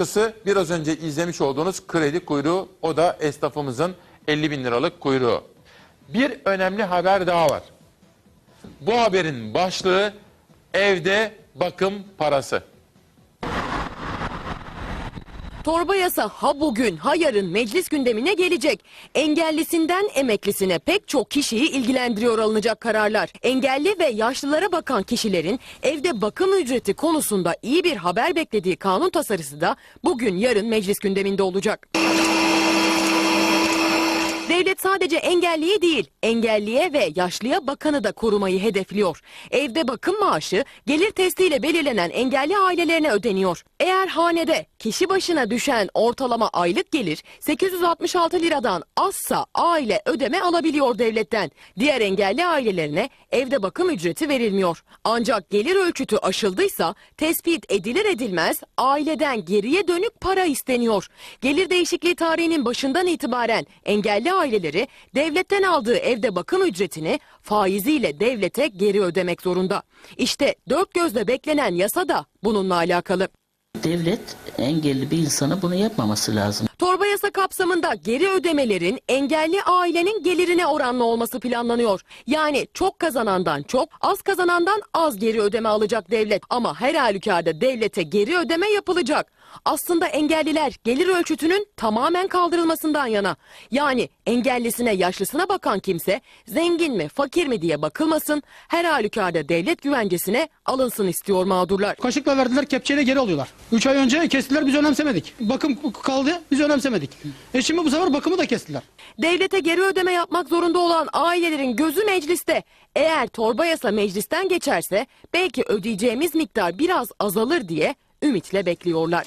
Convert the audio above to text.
başkası biraz önce izlemiş olduğunuz kredi kuyruğu. O da esnafımızın 50 bin liralık kuyruğu. Bir önemli haber daha var. Bu haberin başlığı evde bakım parası. Torba yasa ha bugün ha yarın meclis gündemine gelecek. Engellisinden emeklisine pek çok kişiyi ilgilendiriyor alınacak kararlar. Engelli ve yaşlılara bakan kişilerin evde bakım ücreti konusunda iyi bir haber beklediği kanun tasarısı da bugün yarın meclis gündeminde olacak. Devlet sadece engelliye değil, engelliye ve yaşlıya bakanı da korumayı hedefliyor. Evde bakım maaşı gelir testiyle belirlenen engelli ailelerine ödeniyor. Eğer hanede kişi başına düşen ortalama aylık gelir 866 liradan azsa aile ödeme alabiliyor devletten. Diğer engelli ailelerine evde bakım ücreti verilmiyor. Ancak gelir ölçütü aşıldıysa tespit edilir edilmez aileden geriye dönük para isteniyor. Gelir değişikliği tarihinin başından itibaren engelli aileleri devletten aldığı evde bakım ücretini faiziyle devlete geri ödemek zorunda. İşte dört gözle beklenen yasa da bununla alakalı. Devlet engelli bir insana bunu yapmaması lazım. Torba yasa kapsamında geri ödemelerin engelli ailenin gelirine oranlı olması planlanıyor. Yani çok kazanandan çok, az kazanandan az geri ödeme alacak devlet. Ama her halükarda devlete geri ödeme yapılacak. Aslında engelliler gelir ölçütünün tamamen kaldırılmasından yana. Yani engellisine yaşlısına bakan kimse zengin mi fakir mi diye bakılmasın. Her halükarda devlet güvencesine alınsın istiyor mağdurlar. Kaşıkla verdiler, kepçeyle geri alıyorlar. 3 ay önce kestiler, biz önemsemedik. Bakım kaldı, biz önemsemedik. E şimdi bu sefer bakımı da kestiler. Devlete geri ödeme yapmak zorunda olan ailelerin gözü mecliste. Eğer torba yasa meclisten geçerse belki ödeyeceğimiz miktar biraz azalır diye ümitle bekliyorlar.